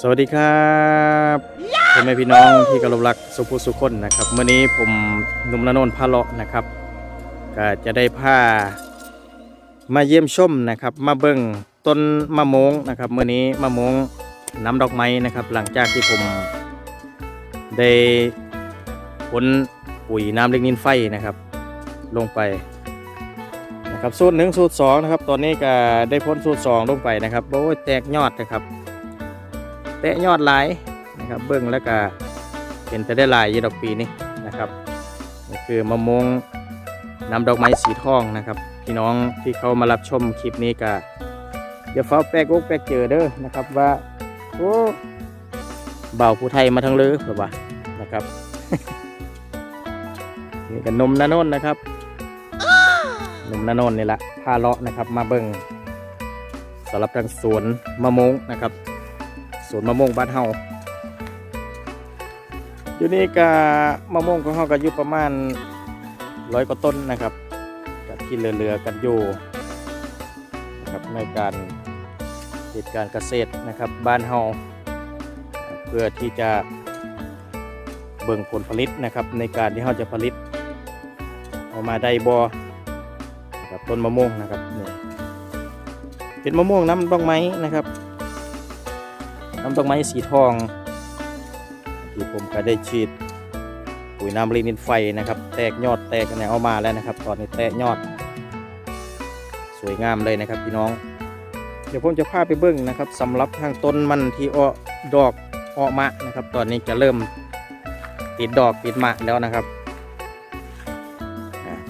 สวัสดีครับพ่อแม่พี่น้องที่กรพรักสุภุสุคนนะครับเมื่อนี้ผมนุ่มละโนนพาเลาะนะครับ ก็จะได้พามาเยี่ยมชมนะครับ มาเบิ่งต้นมะม่วงนะครับเมื่อนี้มะม่วงน้ำดอกไม้นะครับ หลังจากที่ผมได้ผลปุ๋ยน้ำเล็กนินไฟนะครับ ลงไปนะครับสูตรหนึ่งสูตรสองนะครับ ตอนนี้ก็ได้พ้นสูตรสองลงไปนะครับโอ้ยแตกยอดนะครับ ตะยอดหลายนะครับ เบิ้งแล้วก็เห็นแต่ได้หลายยีดอกปีนี้นะครับนี่คือมะม่วงน้ำดอกไม้สีทองนะครับ พี่น้องที่เขามารับชมคลิปนี้ก็อย่าเฝ้าแปลกอกแปลกเจอเด้อนะครับว่าโอ้เบาผู้ไทยมาทั้งเลยหรือว่านะครับนี่กันนมนานนนะครับนมนานนนี่แหละพาเลาะนะครับ มาเบิ่งสำหรับทางสวนมะม่วงนะครับ สวนมะม่วงบ้านเฮาอยู่นี่ก็มะม่วงของเฮาก็อยู่ประมาณร้อยกว่าต้นนะครับกับที่เหลือๆกันอยู่นะครับในการเหตุการเกษตรนะครับบ้านเฮาเพื่อที่จะเบิ่งผลผลิตนะครับในการที่เฮาจะผลิตออกมาได้บ่นะครับต้นมะม่วงนะครับนี่เป็นมะม่วงน้ำดอกไม้นะครับ น้ำดอกไม้สีทองที่ผมก็ได้ฉีดปุ๋ยน้ำลีนินไฟนะครับ แตกยอดแตกเนี่ยเอามาแล้วนะครับ ตอนนี้แตกยอด สวยงามเลยนะครับพี่น้อง เดี๋ยวผมจะพาไปเบิ้งนะครับสำหรับทางต้นมันที่ออดอกออกมานะครับ ตอนนี้จะเริ่มติดดอกติดมะแล้วนะครับ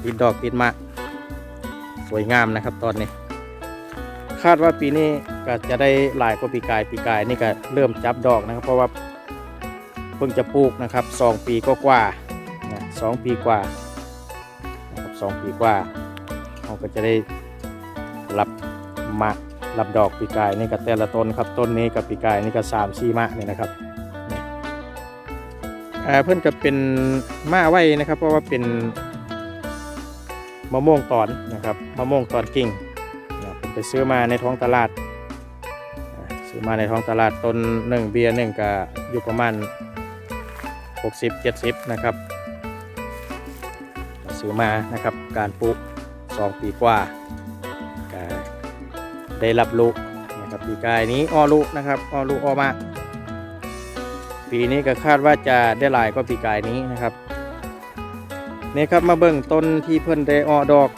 ติดดอกติดมะสวยงามนะครับตอนนี้ คาดว่าปีนี้ก็จะได้หลายกว่าปีกายปีกายนี่ก็เริ่มจับดอกนะครับ เพราะว่าเพิ่งจะปลูกนะครับสองปีก็กว่าสองปีกว่านะครับสองปีกว่าเราก็จะได้รับมะรับดอกปีกายนี่ก็แต่ละต้นครับต้นนี้กับปีกายนี่ก็สามสี่มะนี่นะครับเพื่อนก็เป็นมะไว้นะครับ เพราะว่าเป็นมะม่วงตอนนะครับมะม่วงตอนกิ่ง ไปซื้อมาในท้องตลาด ซื้อมาในท้องตลาดต้นหนึ่งเบียร์หนึ่งก็อยู่ประมาณ 60 70 นะครับ ซื้อมานะครับการปลูก2ปีกว่าก็ได้รับลูกนะครับปีกายนี้อ้อลูกนะครับอ้อลูกอ้อมาปีนี้ก็คาดว่าจะได้หลายกว่าปีกายนี้นะครับนี่ครับมาเบิ่งต้นที่เพิ่นได้อ้อดอก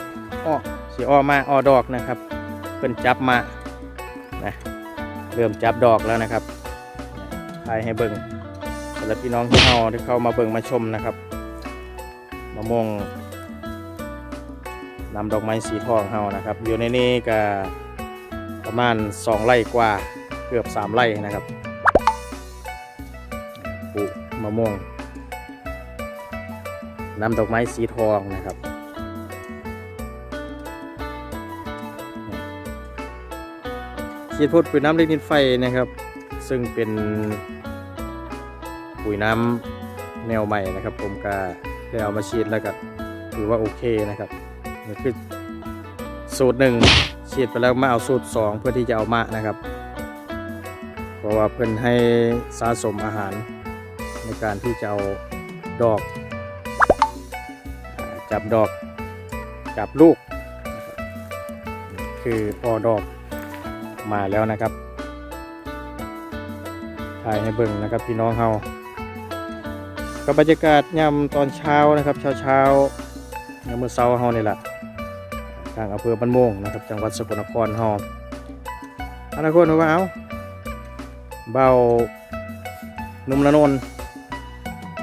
อ้อสีออมาออดอกนะครับ พิ่นจับมานะเริ่มจับดอกแล้วนะครับถ่ายให้เบิ่งสำหรับพี่น้องที่เฮาที่เข้ามาเบิ่งมาชมนะครับมะม่วงนำดอกไม้สีทองเฮานะครับ อยู่ในนี้ก็ประมาณ 2 ไร่กว่าเกือบ 3 ไร่นะครับปลูกมะม่วงนำดอกไม้สีทองนะครับ ฉีดพ่นปุ๋ยน้ำเล็กนินไฟนะครับ ซึ่งเป็นปุ๋ยน้ำแนวใหม่นะครับ ผมก็ได้เอามาฉีดแล้วก็ถือว่าโอเคนะครับนี่คือสูตรหนึ่งฉีดไปแล้วมาเอาสูตรสองเพื่อที่จะเอามานะครับ เพราะว่าเพื่อนให้สะสมอาหารในการที่จะเอาดอก จับดอก จับลูก คือพอดอก มาแล้วนะครับถ่ายให้เบิ่งนะครับพี่น้องเฮากับบรรยากาศยามตอนเช้านะครับเช้าเช้ายามมื้อเช้าเฮานี่แหละทางอำเภอบ้านโมงนะครับ จังหวัดสกลนครเฮาอนนั้นคนว่าเอาเบานุ่มละนน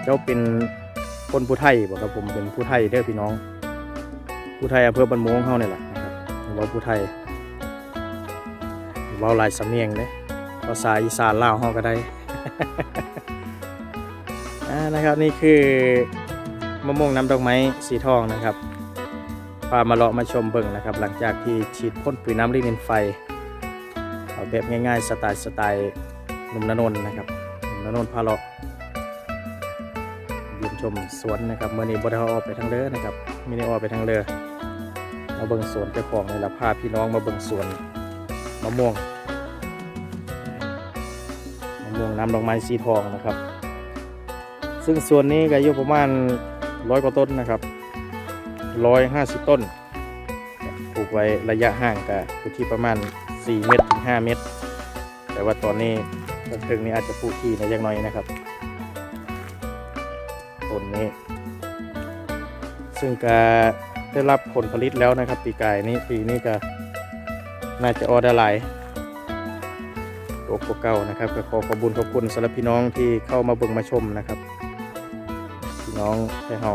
เจ้าเป็นคนผู้ไทยบอกครับผมเป็นผู้ไทยเด้อพี่น้อง ผู้ไทยอำเภอบ้านโมงเฮานี่แหละนะครับว่าผู้ไทย เว้าหลายสำเนียงเลยภาษาอีสานลาวเฮาก็ได้นะครับนี่คือมะม่วงน้ำดอกไม้สีทองนะครับพามาเลาะมาชมเบิ่งนะครับ หลังจากที่ฉีดพ่นปุ๋ยน้ำลินินไฟเอาแบบง่ายๆสไตล์สไตล์หนุ่มนนนนะครับหนุ่มนนนพาเลาะยี่ยมชมสวนนะครับเมื่อนี้บดเอาออกไปทางเรือนะครับม่ได้ออกไปทางเรือมาเบิ่งสวนเจ้าของในละพาพี่น้องมาเบิ่งสวน มะม่วงมะม่วงน้ำดอกไม้สีทองนะครับ ซึ่งส่วนนี้ก็อายุประมาณร้อยกว่าต้นนะครับร้อยห้าสิบต้นปลูกไว้ระยะห่างกันอยู่ที่ประมาณ 4 เมตรถึง 5 เมตร แต่ว่าตอนนี้ต้นถึงนี้อาจจะปลูกที่ในยอย่างน้อยนะครับต้นนี้ ซึ่งก็ได้รับผลผลิตแล้วนะครับ ปีกายนี้ปีนี้ก็ น่าจะออได้หลายโอกว่าเก่านะครับก็ขอขอบคุญขอบคุณสำหรับพี่น้องที่เข้ามาเบิ่งมาชมนะครับ พี่น้องไทยเฮา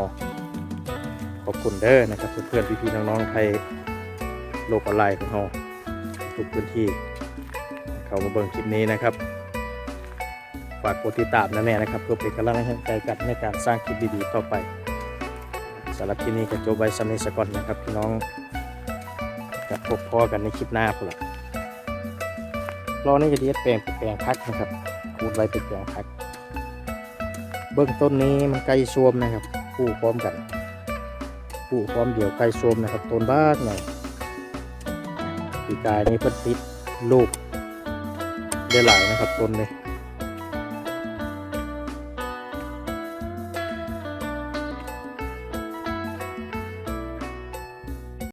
ขอบคุณเด้อนะครับเพื่อนๆพี่ๆน้องๆไทยโลกออนไลน์ของเฮาทุกพื้นที่ เข้ามาเบิ่งคลิปนี้นะครับฝากกดติดตามนะแม่นะครับ เพื่อเป็นกำลังใจกันในการสร้างคลิปดีๆต่อไปสำหรับคลิปนี้ก็จบไว้สำเร็จสก่อนนะครับพี่น้อง จะพบพอกันในคลิปหน้าพุ่นละรอนี่ก็ดีแปลงเป็นแปลงพักนะครับคูดไว้เป็นแปลงพัก เบื้องต้นนี้มันไก่ชวมนะครับปลูกพร้อมกันปลูกพร้อมเดี่ยวไก่ชวมนะครับต้นบ้านหน่อยปีกายนี้เพิ่นติดลูกได้หลายนะครับต้นนี้